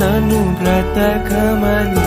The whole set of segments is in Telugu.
నన్ను బ్రతకమని.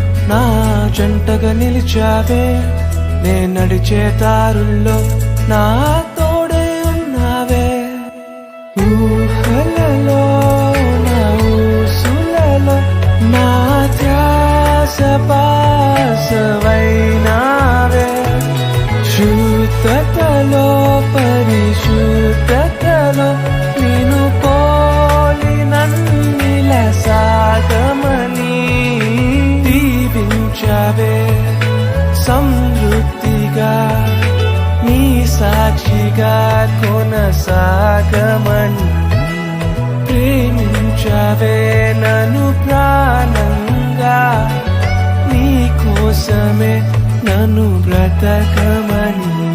నా జంటగా నిలిచావే. నే నడిచే దారుల్లో నా తోడే ఉన్నావే. ఊహలలో నా ఊసులలో నా ధ్యాస పాసవైనావే శుద్ధతలో సమృద్ధిగా నీ సాక్షిగా కొనసాగమని ప్రేమించవే నను ప్రాణంగా. నీ కోసమే నన్ను బ్రతకమని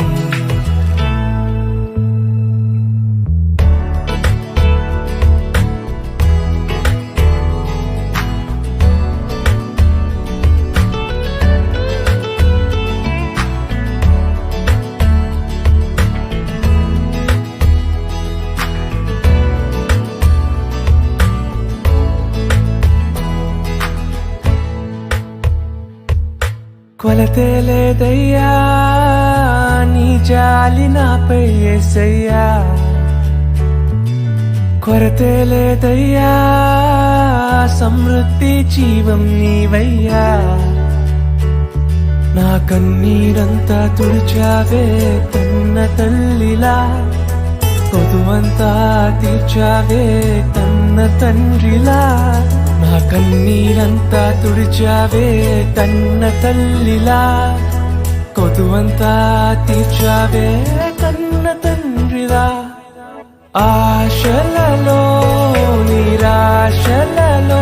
కొలతే లేదయ్యా నీ జాలి నాపై ఏసయ్యా. కొరతే లేదయ్యా సమృద్ధి జీవం నీవయ్యా. నా కన్నీరంతా తుడిచావే కన్న తల్లిలా. కొదువంతా తీర్చావే కన్న తండ్రిలా. నా కన్నీరంతా తుడిచావే కన్న తల్లిలా కొతువంతా తీర్చావే కన్న తండ్రిలా. ఆశలలో నిరాశలలో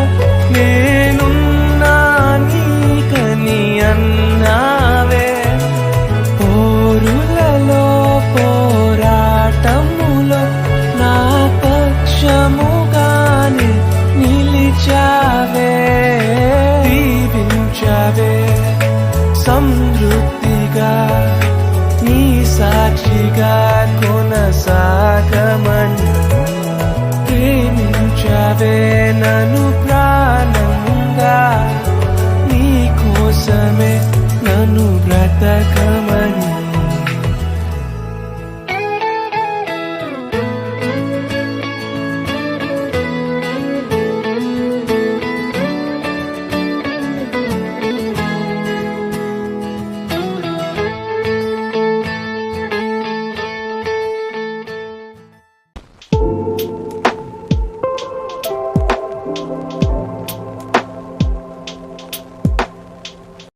నీ సాక్షిగా కొనసాగమని ప్రేమించవే ప్రాణంగా. నీ కోసమే బ్రతక